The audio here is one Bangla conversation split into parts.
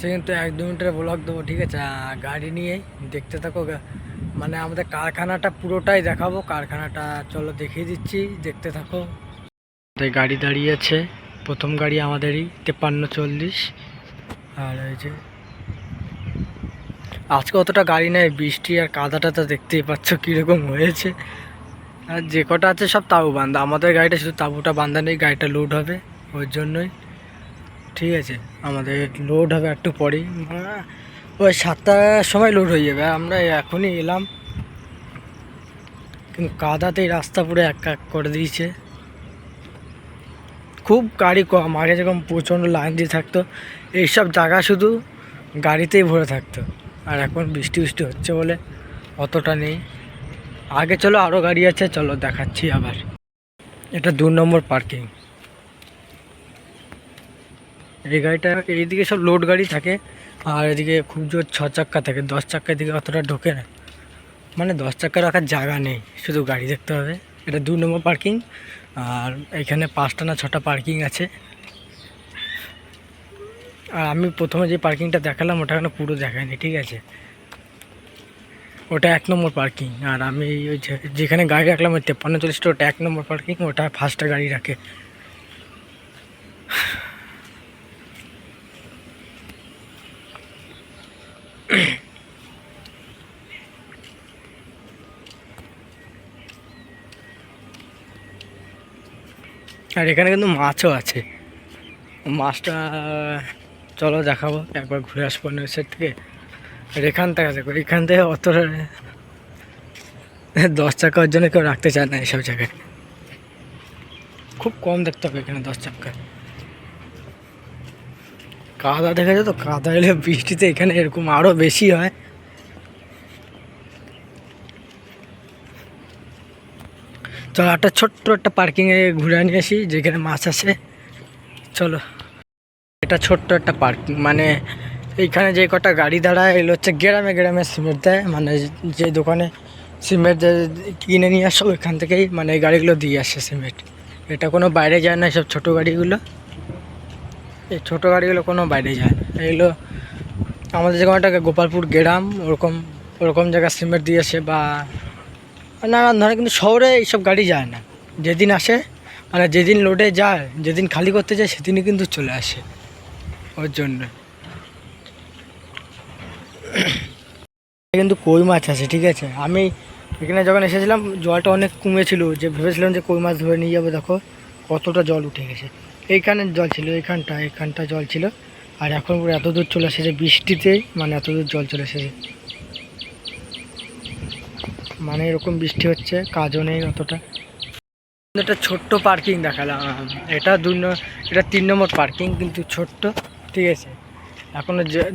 সে কিন্তু এক দু মিনিটের ব্লগ দেবো, ঠিক আছে? গাড়ি নিয়ে দেখতে থাকো মানে আমাদের কারখানাটা পুরোটাই দেখাবো, কারখানাটা চলো দেখিয়ে দিচ্ছি, দেখতে থাকো। তাই গাড়ি দাঁড়িয়ে আছে, প্রথম গাড়ি আমাদেরই তেপান্ন চল্লিশ। আর এই যে, আজকে অতটা গাড়ি নেই, বৃষ্টি আর কাদাটা তো দেখতেই পাচ্ছ কীরকম হয়েছে। আর যে কটা আছে সব তাবু বান্ধা, আমাদের গাড়িটা শুধু তাবুটা বান্ধা নেই, গাড়িটা লোড হবে, ওই জন্যই। ঠিক আছে, আমাদের লোড হবে একটু পরেই। ওই সাতটার সময় লোড হয়ে যাবে, আমরা এখনই এলাম। কিন্তু কাদাতেই রাস্তা পুরো এক এক করে দিয়েছে। খুব গাড়ি কম, আগে যেরকম প্রচণ্ড লাইন দিয়ে থাকতো, এইসব জায়গা শুধু গাড়িতেই ভরে থাকতো। আর এখন বৃষ্টি বৃষ্টি হচ্ছে বলে অতটা নেই। আগে চলো আরও গাড়ি আছে, চলো দেখাচ্ছি আবার। এটা দু নম্বর পার্কিং এই গাড়িটা এইদিকে সব লোড গাড়ি থাকে, আর এদিকে খুব জোর ছ চাক্কা থাকে। দশ চাক্কা দিকে অতটা ঢোকে না। মানে দশ চাক্কা রাখার জায়গা নেই, শুধু গাড়ি দেখতে হবে। এটা দু নম্বর পার্কিং আর এখানে পাঁচটা না ছটা পার্কিং আছে। আর আমি প্রথমে যে পার্কিংটা দেখালাম, ওটা এখনও পুরো দেখায়নি, ঠিক আছে? ওটা এক নম্বর পার্কিং আর আমি ওই যেখানে গাড়ি রাখলাম, ওই তেপ্পান্ন চল্লিশটা ওটা এক নম্বর পার্কিং ওটা ফার্স্টটা গাড়ি রাখে। আর এখানে কিন্তু মাছও আছে। মাছটা, চলো দেখাবো, একবার ঘুরে আসব নেসের থেকে। আর এখান থেকে দেখো, এখান থেকে অত দশ চাকার জন্য কেউ রাখতে চায় না এসব জায়গায়। খুব কম দেখতে হবে এখানে দশ চাকা। কাদা, দেখেছ তো? কাদা এলে বৃষ্টিতে এখানে এরকম আরও বেশি হয়। চলো, একটা ছোট্ট একটা পার্কিংয়ে ঘুরে নিয়ে আসি, যেখানে মাছ আছে। চলো। এটা ছোট্ট একটা পার্কিং মানে এইখানে যে কটা গাড়ি দাঁড়ায়, এগুলো হচ্ছে গ্রামে গ্রামে সিমেন্ট দেয়। মানে যে দোকানে সিমেন্ট কিনে নিয়ে আসো, ওইখান থেকেই মানে এই গাড়িগুলো দিয়ে আসে সিমেন্ট। এটা কোনো বাইরে যায় না সব ছোটো গাড়িগুলো। এই ছোটো গাড়িগুলো কোনো বাইরে যায় না। এগুলো আমাদের যেরকম একটা গোপালপুর গ্রাম, ওরকম ওরকম জায়গায় সিমেন্ট দিয়ে আসে বা নানান ধরনের কিন্তু শহরে এইসব গাড়ি যায় না। যেদিন আসে মানে যেদিন লোডে যায়, যেদিন খালি করতে যায়, সেদিনই কিন্তু চলে আসে। ওর জন্য। কিন্তু কই মাছ আছে, ঠিক আছে? আমি এখানে যখন এসেছিলাম, জলটা অনেক কমেছিল, যে ভেবেছিলাম যে কই মাছ ধরে নিয়ে যাব, দেখো কতটা জল উঠে গেছে। এইখানে জল ছিল, এইখানটা এইখানটা জল ছিল। আর এখন পুরো এত দূর চলে এসেছে, বৃষ্টিতেই মানে এত দূর জল চলে এসেছে। মানে এরকম বৃষ্টি হচ্ছে, কাজও নেই অতটা। একটা ছোট্ট পার্কিং দেখালাম। এটা দুই এটা তিন নম্বর পার্কিং কিন্তু ছোট্ট, ঠিক আছে? এখন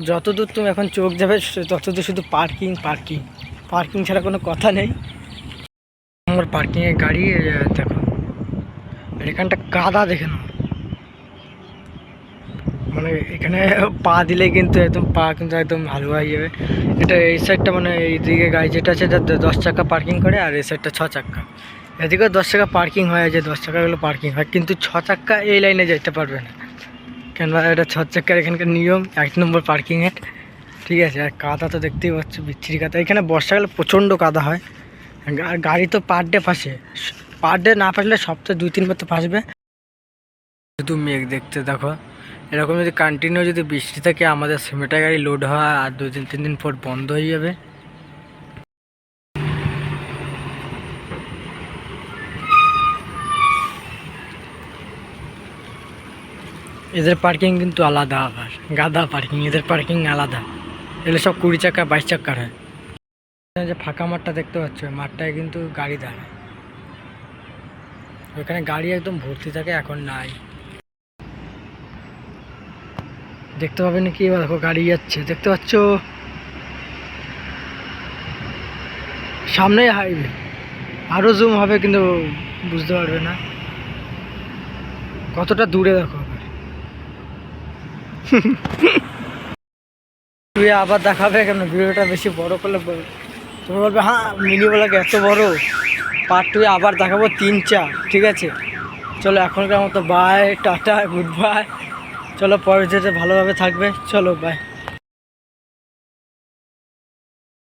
যত দূর তুমি এখন চোখ যাবে তত দূর শুধু পার্কিং পার্কিং পার্কিং ছাড়া কোনো কথা নেই। আমার পার্কিংয়ে গাড়ি দেখো। আর এখানটা কাদা দেখে নাও। মানে এখানে পা দিলে কিন্তু একদম পা কিন্তু একদম ভালো হয়ে যাবে। এটা এই সাইডটা মানে এইদিকে গাড়ি যেটা আছে, এটা দশ চাকা পার্কিং করে আর এই সাইডটা ছ চাক্কা এদিকেও দশ চাকা পার্কিং হয় যে দশ চাকাগুলো পার্কিং হয়, কিন্তু ছ চাক্কা এই লাইনে যেতে পারবে না। কেননা এটা ছ চাক্কার এখানকার নিয়ম, এক নম্বর পার্কিংয়ের ঠিক আছে? আর কাদা তো দেখতেই পাচ্ছ, বিচ্ছিরি কাদা। এখানে বর্ষাকালে প্রচণ্ড কাদা হয়। আর গাড়ি তো পার ডে ফাঁসে। পার ডে না ফাঁসলে সপ্তাহে দুই তিনবার তো ফাঁসবে। শুধু মেঘ দেখতে দেখো। এরকম যদি কন্টিনিউ যদি বৃষ্টি থাকে, আমাদের সিমেন্টের গাড়ি লোড হয় আর দুই দিন, তিন দিন পর বন্ধ হয়ে যাবে। এদের পার্কিং কিন্তু আলাদা আবার। গাদা পার্কিং এদের পার্কিং আলাদা। এগুলো সব কুড়ি চাকা, বাইশ চাকার হয়। যে ফাঁকা মাঠটা দেখতে পাচ্ছ মাঠটায় কিন্তু গাড়ি দাঁড়ায়। ওইখানে গাড়ি একদম ভর্তি থাকে, এখন নাই। দেখতে পাবে নাকি? এবার দেখো, গাড়ি যাচ্ছে। দেখতে পাচ্ছ? সামনেই হাইওয়ে আরও জুম হবে কিন্তু বুঝতে পারবে না। কতটা দূরে দেখো। তুই আবার দেখাবে কেন? ভিডিওটা বেশি বড় করলে বল- তুমি বলবে হ্যাঁ মিনি বলাকে এত বড়। পার্ট টুয়ে আবার দেখাবো তিন চার। ঠিক আছে? চলো, এখনকার মতো বাই টাটা গুড বাই চলো পরে যেতে ভালোভাবে থাকবে। চলো বাই